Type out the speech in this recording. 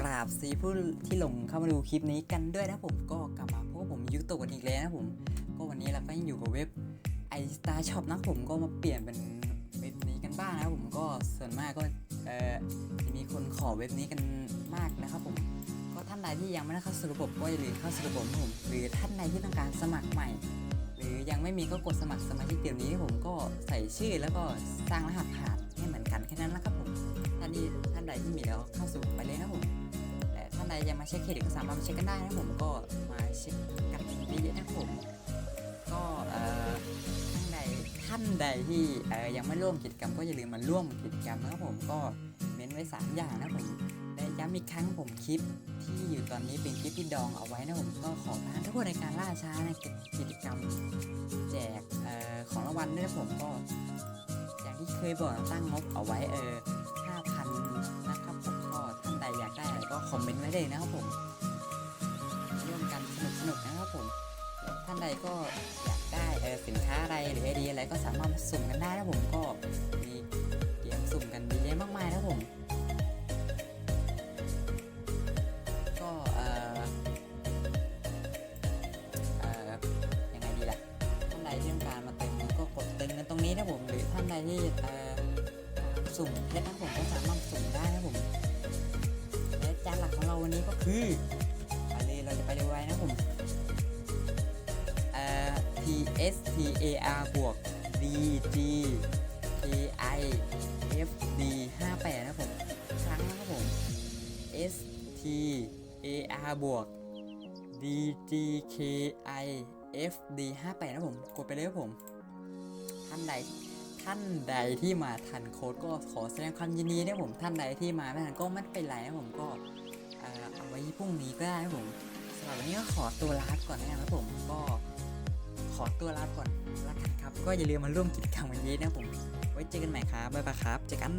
กราบซีผู้ที่หลงเข้ามาดูคลิปนี้กันด้วยนะผมก็กลับมาพบผมยุคตกันอีกแล้วนะผมก็วันนี้เราก็ยังอยู่กับเว็บ i Star Shop นะผมก็มาเปลี่ยนเป็นเว็บนี้กันบ้างนะผมก็ส่วนมากก็เออมีคนขอเว็บนี้กันมากนะครับผมก็ท่านใดที่ยังไม่ได้เข้าสู่ระบบก็อย่าลืมเข้าสู่ระบบผมหรือท่านใดที่ต้องการสมัครใหม่ หรือยังไม่มีก็กดสมัครสมาชิกเดี๋ยวนี้ผมก็ใส่ชื่อแล้วก็สร้างรหัสผ่านให้เหมือนกันแค่นั้นนะครับผมท่านที่ท่านใดที่มีแล้วเข้าสู่ไปเลยนะผม ใดยังมาเช็คเครดิตก็สามารถมาเช็คกันได้นะผมก็มาเช็คกันดีๆนะผมก็เอ่อท่านใดท่านใดที่เอ่อยังไม่ร่วมกิจกรรมก็อย่าลืมมาร่วมกิจกรรมนะครับผมก็เม้นไว้สามอย่างนะผมและย้ำอีกครั้งผมคลิปที่อยู่ตอนนี้เป็นคลิปที่ดองเอาไว้นะผมก็ขอทานทุกคนในการล่าช้าในกิจกรรมแจกเอ่อของรางวัลด้วยนะผมก็ อย่างที่เคยบอกนตั้งงบเอาไว้เออ นต์ไว้เลยนะครับผมร่วมกันสนุกๆนะครับผมท่านใดก็อยากได้เออสินค้าอะไรหรือไอเดียอะไรก็สามารถสุ่มกันได้นะผมก็มีเกมสุ่มกันเยอะแยะมากมายนะผมก็เออเออยังไงดีล่ะท่านใดที่ต้องการมาเติมเงินก็กดเติมเงินตรงนี้นะผมหรือท่านใดที่เออสุ่มเพชรนะผม วันนี้ก็คือไปเลยเราจะไปเร็วไวนะผมเอ่อ T S T A R บวก D G K I F D 58นะผมครั้งนะครับผม S T A R บวก D G K I F D 58นะผม กดไปเลยครับผม ท่านใดท่านใดที่มาทันโค้ดก็ขอแสดงความยินดีนะผม ท่านใดที่มาไม่ทันก็ไม่เป็นไรนะผมก็ เอาไว้พรุ่งนี้ก็ได้ครับผมสำหรับวันนี้ก็ขอตัวลาก่อนนะครับผมก็ขอตัวลาก่อนละกันครับ ก็อย่าลืมมาร่วมกิจกรรมวันนี้นะผม ไว้เจอกันใหม่ครับบ๊ายบายครับเจอกัน